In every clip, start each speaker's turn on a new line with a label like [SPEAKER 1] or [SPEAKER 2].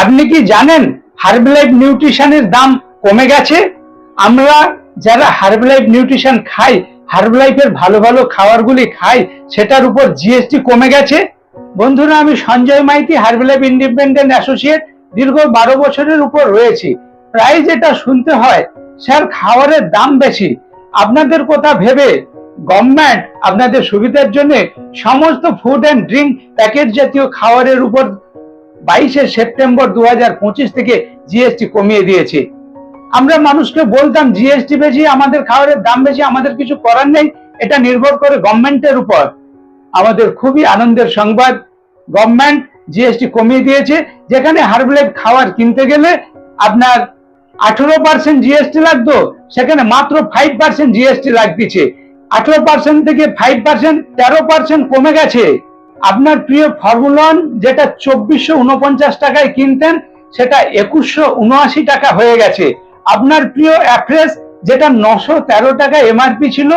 [SPEAKER 1] আপনি কি জানেন হার্বালাইফ নিউট্রিশনের দাম কমে গেছে? আমরা যারা হার্বালাইফ নিউট্রিশন খাই হার্বালাইফের ভালো ভালো খাবারগুলি খাই, সেটার উপর জিএসটি কমে গেছে। বন্ধুরা, আমি Sanjay Maity Herbalife independent associate দীর্ঘ বারো বছরের উপর রয়েছি। প্রায় যেটা শুনতে হয়, স্যার, খাবারের দাম বেশি। আপনাদের কথা ভেবে গভর্নমেন্ট আপনাদের সুবিধার জন্য সমস্ত ফুড অ্যান্ড ড্রিঙ্ক প্যাকেট জাতীয় খাবারের উপর বাইশে সেপ্টেম্বর দুহাজার পঁচিশ থেকে জিএসটি কমিয়ে দিয়েছে। আমরা মানুষকে বলতাম, জিএসটি বেশি, আমাদের খাবারের দাম বেশি, আমাদের কিছু করার নেই, এটা নির্ভর করে গভর্নমেন্টের উপর। আমাদের খুবই আনন্দের সংবাদ, গভর্নমেন্ট জিএসটি কমিয়ে দিয়েছে, যেখানে হার্বলাইফ খাওয়ার কিনতে গেলে আপনার আঠেরো পার্সেন্ট জিএসটি লাগতো, সেখানে মাত্র ফাইভ পার্সেন্ট জিএসটি লাগতেছে। আঠেরো পার্সেন্ট থেকে ফাইভ পার্সেন্ট, তেরো পার্সেন্ট কমে গেছে। আপনার প্রিয় ফর্মুলন যেটা চব্বিশশো উনপঞ্চাশ টাকায় কিনতেন, সেটা একুশশো উনআশি টাকা হয়ে গেছে। আপনার প্রিয় অ্যাফ্রেস যেটা নশো তেরো টাকা এমআরপি ছিল,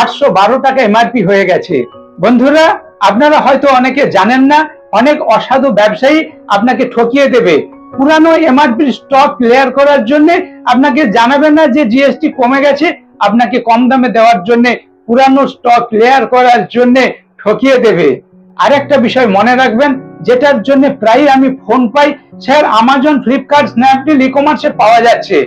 [SPEAKER 1] আটশো বারো টাকা এমআরপি হয়ে গেছে। বন্ধুরা, আপনারা হয়তো অনেকে জানেন না, অনেক অসাধু ব্যবসায়ী আপনাকে ঠকিয়ে দেবে। পুরানো এমআরপি স্টক ক্লিয়ার করার জন্য আপনাকে জানাবে না যে জিএসটি কমে গেছে, আপনাকে কম দামে দেওয়ার জন্য পুরানো স্টক ক্লিয়ার করার জন্য ঠকিয়ে দেবে। আরেকটা বিষয় মনে রাখবেন, যেটার জন্য প্রায় আমি ফোন পাই, sir Amazon Flipkart Snapdeal e কমার্সে পাওয়া যাচ্ছে।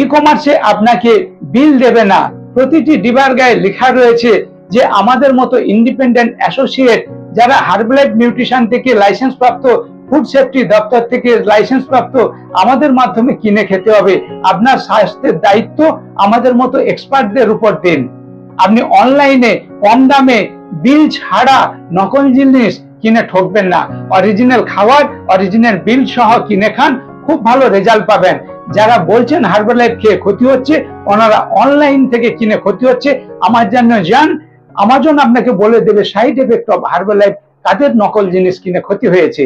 [SPEAKER 1] ই কমার্সে আপনাকে বিল দেবে না। প্রতিটি ডিবার গায়ে লেখা রয়েছে যে আমাদের মতো ইন্ডিপেন্ডেন্ট অ্যাসোসিয়েট যারা হার্বালাইফ নিউট্রিশন থেকে লাইসেন্স প্রাপ্ত ফুড সেফটি দপ্তর থেকে লাইসেন্স প্রাপ্ত আমাদের মাধ্যমে কিনে খেতে হবে। আপনার স্বাস্থ্যের দায়িত্ব আমাদের মতো এক্সপার্টদের উপর দিন। আপনি অনলাইনে কম দামে বিল ছাড়া নকল জিনিস কিনে ঠকবেন না। অরিজিনাল খাবার অরিজিনাল বিল সহ কিনে খান, খুব ভালো রেজাল্ট পাবেন। যারা বলছেন হার্বালাইফ খেয়ে ক্ষতি হচ্ছে, ওনারা অনলাইন থেকে কিনে ক্ষতি হচ্ছে। আমার জন্য যান আমাজন আপনাকে বলে দেবে সাইড এফেক্ট অফ হার্বালাইফ তাদের নকল জিনিস কিনে ক্ষতি হয়েছে।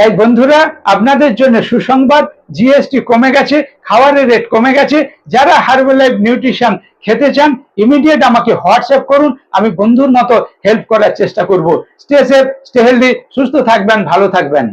[SPEAKER 1] তাই বন্ধুরা, আপনাদের জন্য সুসংবাদ জিএসটি কমে গেছে, খাবারের রেট কমে গেছে। যারা হার্বালাইফ নিউট্রিশন খেতে চান ইমিডিয়েট আমাকে হোয়াটসঅ্যাপ করুন, আমি বন্ধুর মতো হেল্প করার চেষ্টা করব। স্টে সেফ স্টে হেলদি সুস্থ থাকবেন, ভালো থাকবেন।